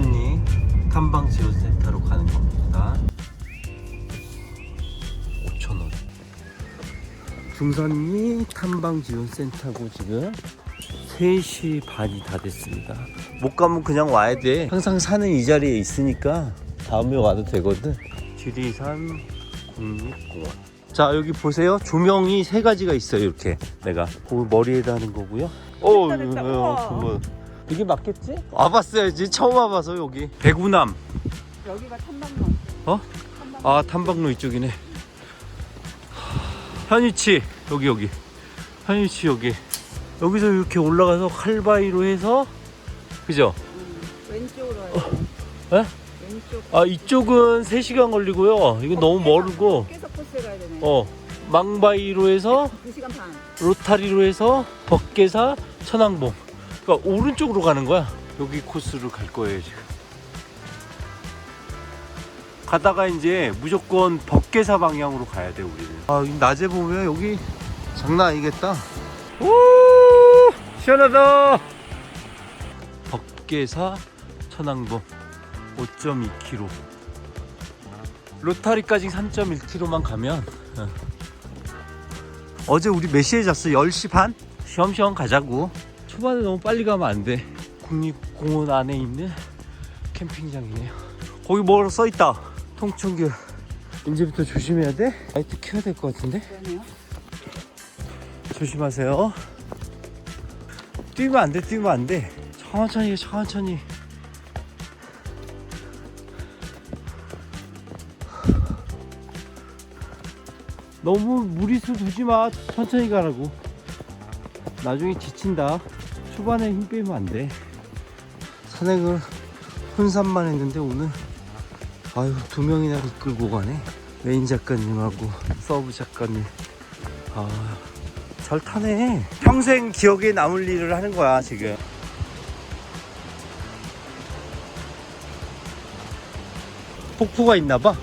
네. 중산리 탐방지원센터로 가는 겁니다. 5,000원. 중산리 탐방지원센터고 지금 3시 반이 다 됐습니다. 못 가면 그냥 와야 돼. 항상 사는 이 자리에 있으니까 다음에 와도 되거든. 지리산 국립공원. 자 여기 보세요. 조명이 세 가지가 있어요 이렇게. 내가. 그 머리에다 하는 거고요. 어 됐다, 됐다. 우와. 그거 이게 맞겠지? 와봤어야지 처음 와봐서 여기 대구남 여기가 탐방로. 어? 아 탐방로 이쪽이네 현위치 여기 여기 현위치 여기 여기서 이렇게 올라가서 칼바위로 해서 그죠? 음, 왼쪽으로 해야 에? 왼쪽. 아 이쪽은 3시간 걸리고요 이건 너무 멀고 계속 코스 가야 되네. 어 망바위로 해서 2시간 반. 로타리로 해서 법계사 천왕봉 그러니까 오른쪽으로 가는 거야. 여기 코스를 갈 거예요 지금. 가다가 이제 무조건 법계사 방향으로 가야 돼 우리는. 아 낮에 보면 여기 장난 아니겠다. 오! 시원하다! 법계사 천왕봉 5.2km 로타리까지 3.1km만 가면 어. 어제 우리 몇 시에 잤어? 10시 반? 시험시험 가자고 초반에 너무 빨리 가면 안 돼. 국립공원 안에 있는 캠핑장이네요. 거기 뭐라 써있다? 통천교. 이제부터 조심해야 돼? 라이트 켜야 될 것 같은데? 조심하세요. 뛰면 안 돼 뛰면 안 돼. 천천히 천천히. 너무 무리수 두지 마. 천천히 가라고. 나중에 지친다 초반에 힘 빼면 안 돼 산행을 혼산만 했는데 오늘 아유 두 명이나 이끌고 가네 메인 작가님하고 서브 작가님 아 잘 타네. 평생 기억에 남을 일을 하는 거야, 지금. 폭포가 있나 봐.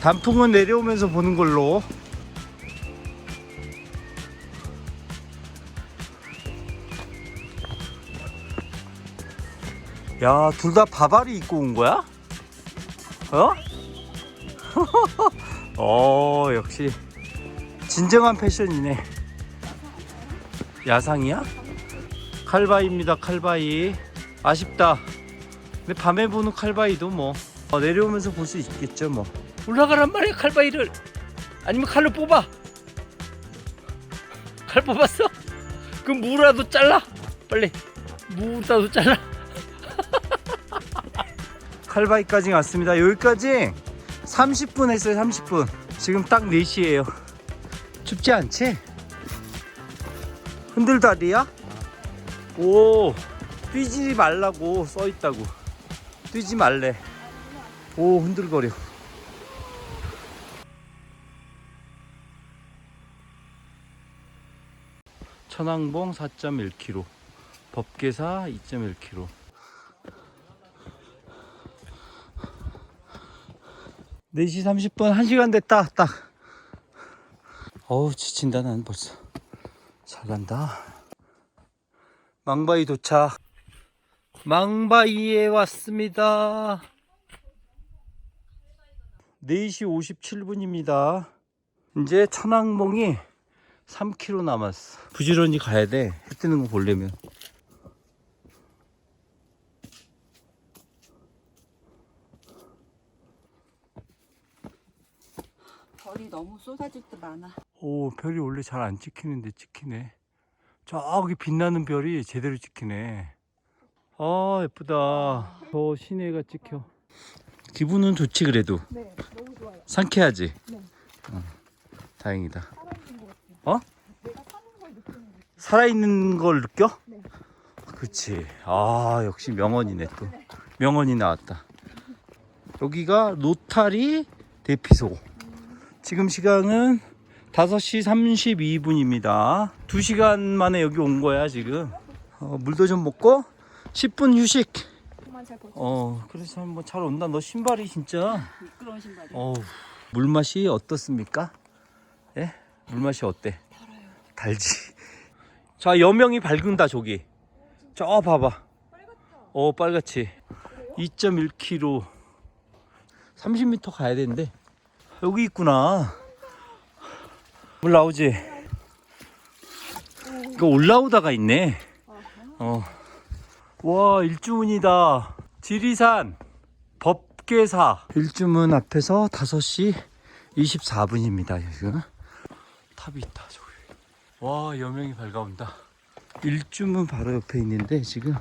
단풍은 내려오면서 보는 걸로. 야, 둘 다 바바리 입고 온 거야? 어? 어 역시 진정한 패션이네. 야상이야? 칼바이입니다 칼바이. 아쉽다. 근데 밤에 보는 칼바이도 뭐 어, 내려오면서 볼 수 있겠죠 뭐. 올라가란 말이야 칼바이를. 아니면 칼로 뽑아. 칼 뽑았어? 그럼 무라도 잘라. 빨리. 무라도 잘라 칼바이까지 왔습니다. 여기까지 30분 했어요 30분. 지금 딱 4시에요. 춥지 않지? 흔들다리야? 오 뛰지 말라고 써있다고. 뛰지 말래. 오 흔들거려. 천왕봉 4.1km 법계사 2.1km 4시 30분 1시간 됐다. 딱. 어우 지친다 난 벌써. 잘 간다. 망바이 도착. 망바이에 왔습니다. 4시 57분입니다. 이제 천왕봉이 3km 남았어. 부지런히 가야 돼해 뜨는 거 보려면 별이 너무 쏟아질 때 많아. 오 별이 원래 잘 안 찍히는데 찍히네 저기 빛나는 별이 제대로 찍히네 아 예쁘다 저 시내가 찍혀 기분은 좋지 그래도 네, 너무 좋아요. 상쾌하지 네. 어, 다행이다 살아있는 것 같아요. 어? 내가 사는 걸 느끼는 거. 살아있는 걸 느껴? 네. 그치 아 역시 명언이네 또 명언이 나왔다 여기가 노타리 대피소 지금 시간은 5시 32분입니다 2시간 만에 여기 온 거야 지금 어, 물도 좀 먹고 10분 휴식. 어 그래서 뭐 잘 온다 너 신발이 진짜 미끄러운 신발이. 어 물맛이 어떻습니까? 예? 물맛이 어때? 달아요. 달지. 자, 여명이 밝은다, 저기. 저 봐봐. 어, 빨갛지. 2.1km. 30m 가야 되는데. 여기 있구나. 물 나오지? 이거 올라오다가 있네. 어. 와, 일주문이다. 지리산 법계사. 일주문 앞에서 5시 24분입니다, 지금. 탑이 있다, 저기. 와, 여명이 밝아온다. 일주문 바로 옆에 있는데 지금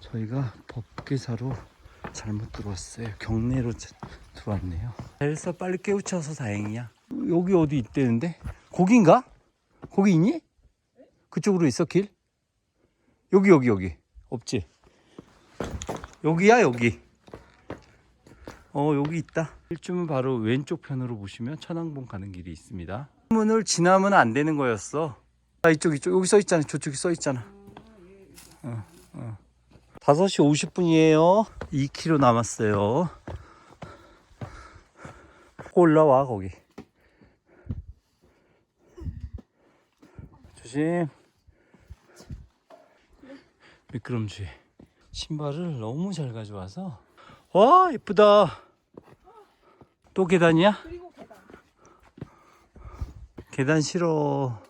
저희가 법계사로 잘못 들어왔어요. 경내로 자- 들어왔네요. 그래서 빨리 깨우쳐서 다행이야. 여기 어디 있대는데? 거긴가? 거기 있니? 그쪽으로 있어 길? 여기 여기 여기 없지? 여기야 여기. 어 여기 있다. 일주문 바로 왼쪽 편으로 보시면 천왕봉 가는 길이 있습니다. 문을 지나면 안 되는 거였어. 아 이쪽 이쪽 여기 써 있잖아. 저쪽에 써 있잖아. 어, 어. 5시 50분이에요. 2km 남았어요. 올라와 거기. 조심. 미끄럼지. 신발을 너무 잘 가져와서 와 예쁘다. 또 계단이야? 계단. 계단 싫어.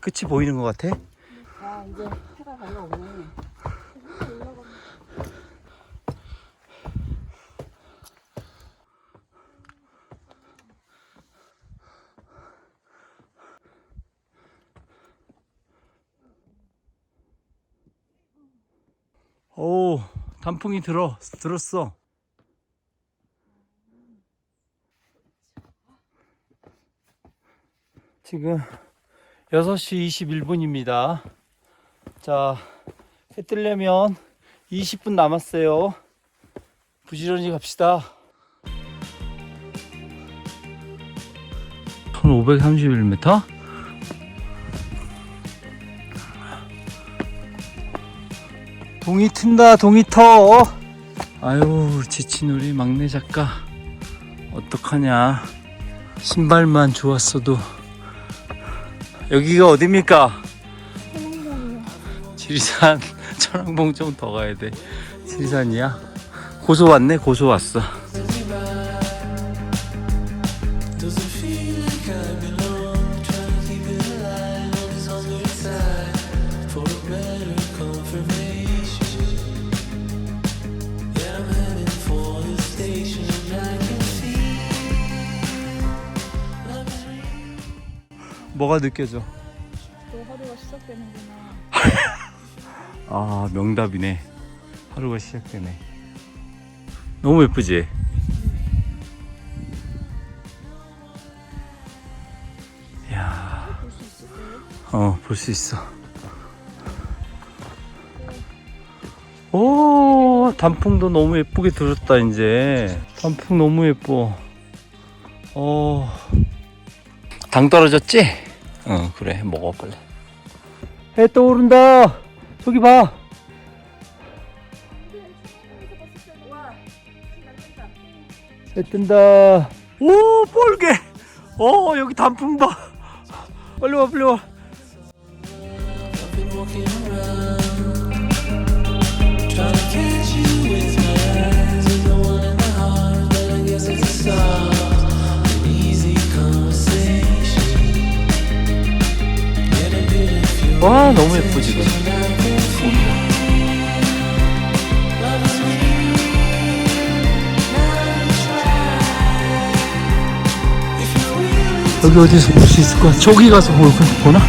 끝이 보이는 것 같아? 아 이제 해가 달려오네. 오 단풍이 들어 들었어. 지금 6시 21분입니다. 자, 해 뜨려면 20분 남았어요. 부지런히 갑시다. 1531m? 동이 튼다, 동이 터. 아유, 지친 우리 막내 작가. 어떡하냐. 신발만 좋았어도. 여기가 어딥니까? 지리산 천왕봉 좀 더 가야 돼. 지리산이야? 고소 왔네, 고소 왔어. 뭐가 느껴져? 또 하루가 시작되는구나. 아 명답이네 하루가 시작되네 너무 예쁘지? 이야 볼 수 있을까요? 어 볼 수 있어 오 단풍도 너무 예쁘게 들었다 이제 단풍 너무 예뻐 어 당 떨어졌지? 어 그래 먹어 빨리 해 떠오른다 저기 봐 해 뜬다. 오, 뻘게. 어, 여기 단풍 봐. 빨리 와, 빨리 와. Trying to catch you with my eyes, the one in my heart, but I guess it's a start. 와, 너무 예뻐, 지금. 여기 어디서 볼 수 있을 거야? 저기 가서 볼, 보나?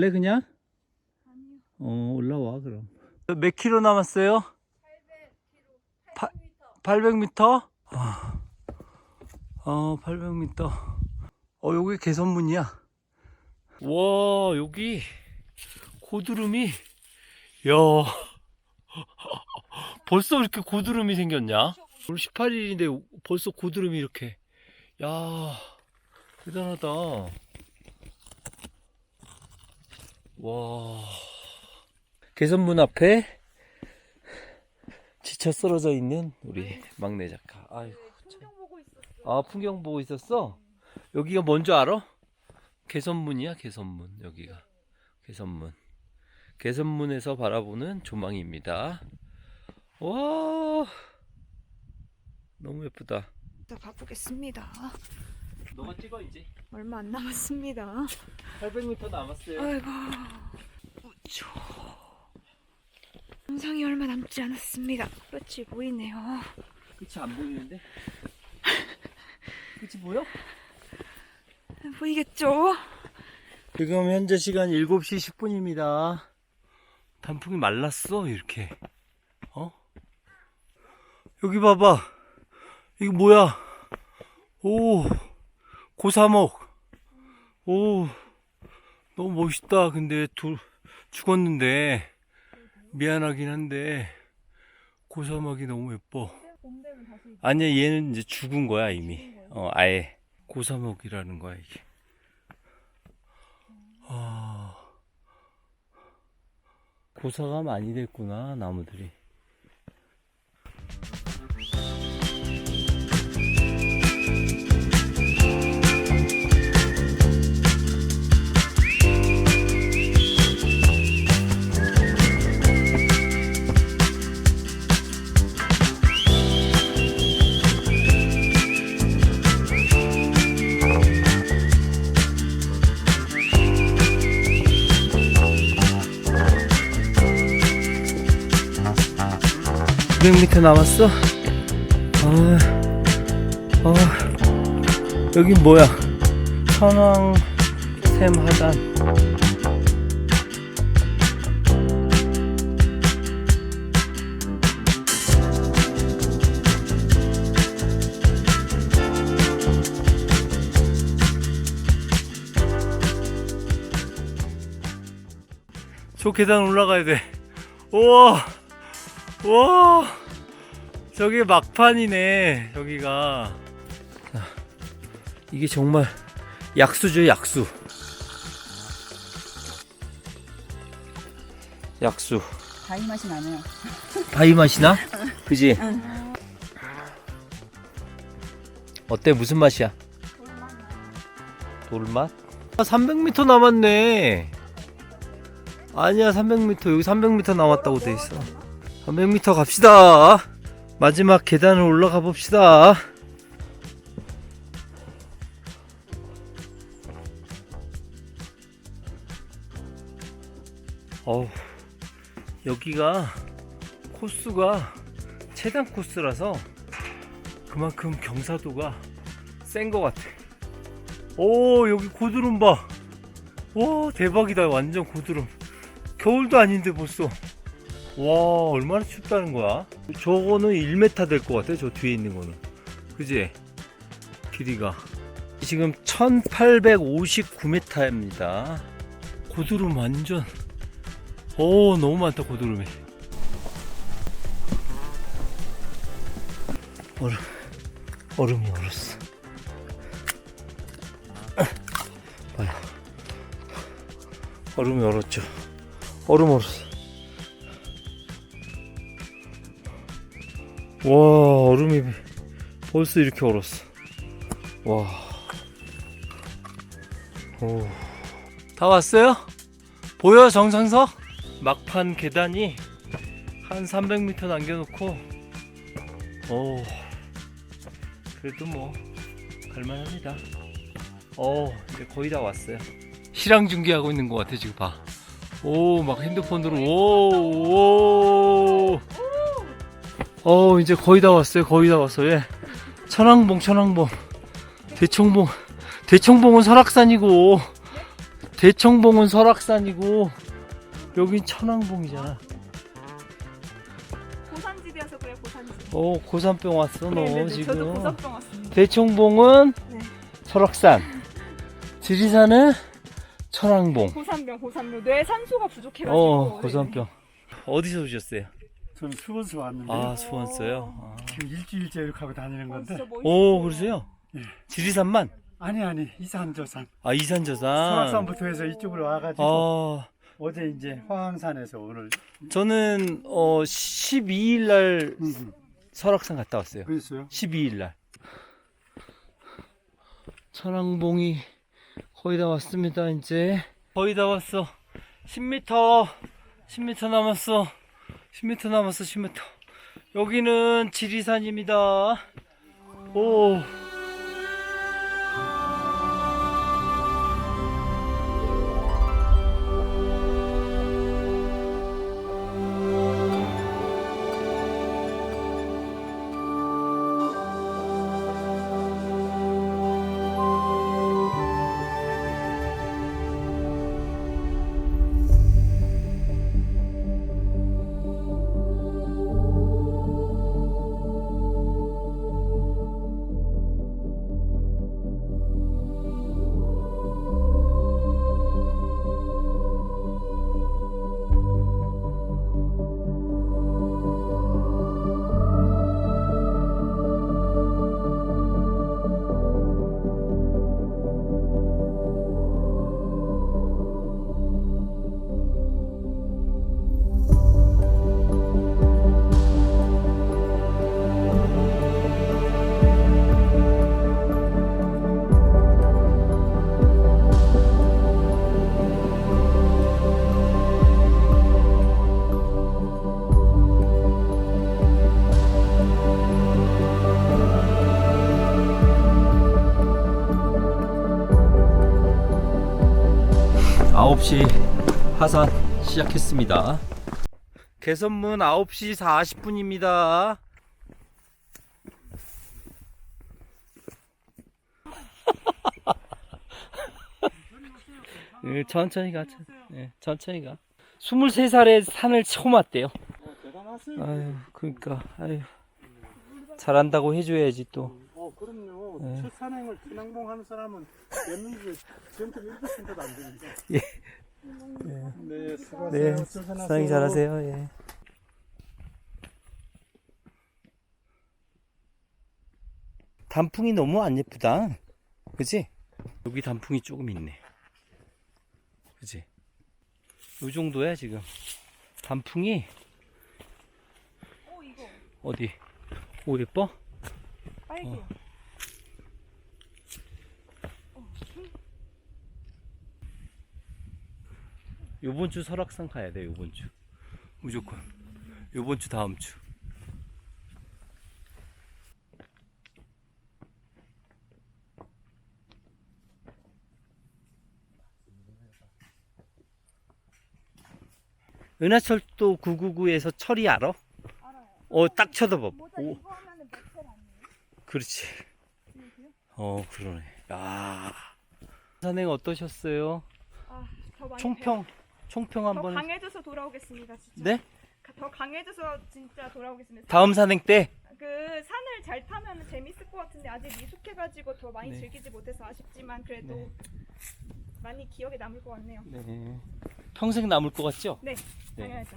갈래, 그냥? 아니요. 어, 올라와, 그럼. 몇 킬로 남았어요? 800km, 800m. 800m? 아, 어, 800m. 어, 여기 개선문이야. 와, 여기 고드름이, 야, 벌써 이렇게 고드름이 생겼냐? 오늘 18일인데 벌써 고드름이 이렇게. 야, 대단하다. 와. 개선문 앞에 지쳐 쓰러져 있는 우리 막내 작가. 아이고. 참. 아, 풍경 보고 있었어? 여기가 뭔지 알아? 개선문이야, 개선문. 여기가. 개선문. 개선문에서 바라보는 조망입니다. 와. 너무 예쁘다. 자, 가보겠습니다. 너가 찍어 이제. 얼마 안 남았습니다. 800m 남았어요. 아이고. 우쭈. 영상이 얼마 남지 않았습니다. 끝이 보이네요. 끝이 안 보이는데? 끝이 보여? 보이겠죠? 지금 현재 시간 7시 10분입니다. 단풍이 말랐어, 이렇게. 어? 여기 봐봐. 이거 뭐야? 오, 고사목. 오, 너무 멋있다. 근데 둘, 죽었는데. 미안하긴 한데. 고사막이 너무 예뻐. 아니야, 얘는 이제 죽은 거야, 이미. 어, 아예. 고사목이라는 거야, 이게. 아, 고사가 많이 됐구나 나무들이. 몇 m 남았어? 아, 아, 여긴 뭐야? 천왕 샘 하단. 저 계단 올라가야 돼. 우와! 와 저게 막판이네 여기가 자, 이게 정말 약수죠 약수 약수 다이 맛이 나네요. 바위 맛이 나? 그지? 어때 무슨 맛이야? 돌맛? 아, 300m 남았네 아니야 300m 여기 300m 남았다고 돼 있어 300m 갑시다. 마지막 계단을 올라가 봅시다. 어우, 여기가 코스가 최단 코스라서 그만큼 경사도가 센 것 같아. 오, 여기 고드름 봐. 와, 대박이다. 완전 고드름. 겨울도 아닌데 벌써. 와 얼마나 춥다는 거야? 저거는 1m 될 것 같아 저 뒤에 있는 거는. 그지? 길이가. 지금 1859m입니다. 고드름 완전. 오 너무 많다 고드름이. 얼음 얼음이 얼었어. 얼음이 얼었죠. 얼음 얼었어 와 얼음이 벌써 이렇게 얼었어. 와. 오. 다 왔어요? 보여 정상석? 막판 계단이 한 300m 남겨놓고 오. 그래도 뭐 갈만합니다. 어 이제 거의 다 왔어요. 실황 중계하고 있는 것 같아 지금 봐오 막 핸드폰으로 오오 어 이제 거의 다 왔어요 거의 다 왔어요 예. 천왕봉 천왕봉 대청봉 대청봉은 설악산이고 대청봉은 설악산이고 여긴 천왕봉이잖아 고산지대여서 그래 고산지대. 오 고산병 왔어 너 네네네, 지금. 저도 고산병 왔습니다. 대청봉은 네. 설악산, 지리산은 천왕봉. 고산병, 고산병. 뇌 산소가 부족해가지고. 어 네. 고산병. 어디서 오셨어요? 저는 수원서 왔는데 아 수원서요. 아. 지금 일주일째 이렇게 하고 다니는 어, 건데 진짜 멋있어요. 오 그러세요? 예. 지리산만? 아니 아니 이산저산 아 이산저산. 설악산부터 해서 이쪽으로 와가지고 아 어제 이제 화왕산에서 오늘 저는 어 12일 날 음, 음. 설악산 갔다 왔어요. 그랬어요 12일 날. 천왕봉이 거의 다 왔습니다, 이제. 거의 다 왔어. 10m, 10m 남았어. 10m 남았어, 10m. 여기는 지리산입니다. 오. 아홉 시 하산 시작했습니다. 개선문 9시 40분입니다. 예, 천천히 가. 천- 예, 천천히 가. 23살에 산을 처음 왔대요. 대단하세요 아유, 그러니까 아유. 잘한다고 해줘야지 또. 어 그럼요 네. 첫 산행을 진항봉 하는 사람은 몇명이 전투 1%도 안 되는데 예. 네 수고하세요 네, 출산하세요. 사장님 잘하세요. 예. 단풍이 너무 안 예쁘다. 그지? 여기 단풍이 조금 있네. 그지? 요 정도야, 지금. 단풍이, 오, 이거. 어디? 오, 예뻐? 빨개. 어. 요번 주 설악산 가야 돼, 요번 주. 무조건. 요번 주, 다음 주. 은하철도 999에서 철이 알아? 알아요. 어, 딱 쳐다봐. 모자 오? 그렇지. 어, 그러네. 야. 산행 어떠셨어요? 아, 더 많이 총평, 총평 더 한번. 해- 강해져서 돌아오겠습니다, 진짜. 네? 가- 더 강해져서 진짜 돌아오겠습니다. 다음 산행 때? 그 산을 잘 타면 재밌을 것 같은데 아직 미숙해가지고 더 많이 네. 즐기지 못해서 아쉽지만 그래도 네. 많이 기억에 남을 것 같네요. 네. 평생 남을 것 같죠? 네, 네. 당연하죠.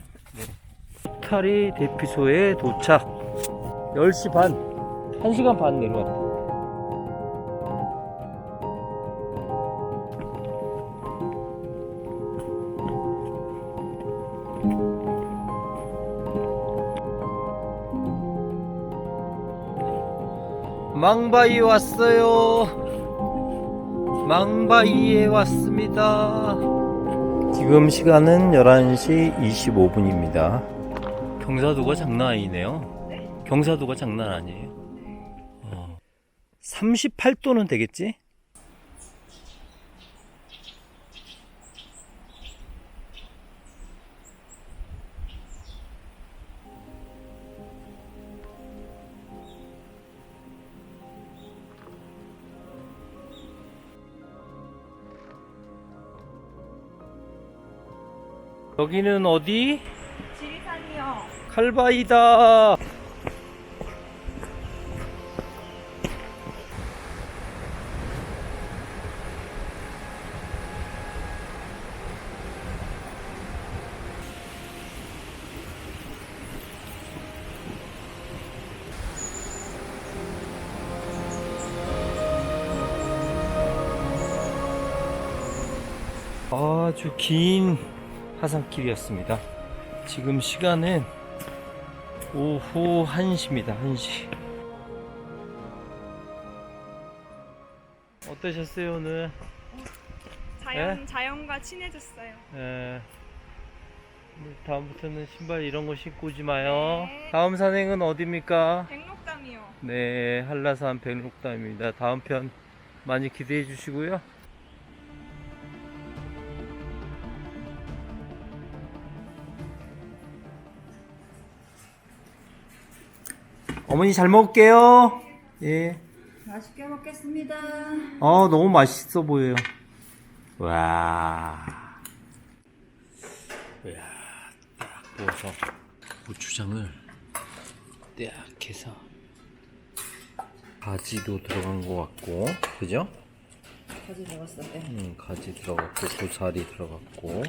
타리 대피소에 도착. 10시 반. 1시간 반 내려왔다. 망바이 왔어요. 망바이에 왔습니다. 지금 시간은 11시 25분입니다. 경사도가 장난 아니네요. 경사도가 장난 아니에요. 어. 38도는 되겠지? 여기는 어디? 지리산이요. 칼바이다. 아주 긴 하산길이었습니다. 지금 시간은 오후 1시입니다. 1시. 어떠셨어요, 오늘? 자연 네? 자연과 친해졌어요. 에, 다음부터는 신발 이런 거 신고 오지 마요. 네. 다음 산행은 어디입니까? 백록담이요. 네, 한라산 백록담입니다. 다음 편 많이 기대해 주시고요. 어머니 잘 먹을게요. 예. 맛있게 먹겠습니다. 어, 너무 맛있어 보여요. 와. 이야, 딱 부어서 고추장을 딱 해서 가지도 들어간 것 같고, 그죠? 가지 먹었어요. 음, 가지 들어갔고, 고사리 들어갔고,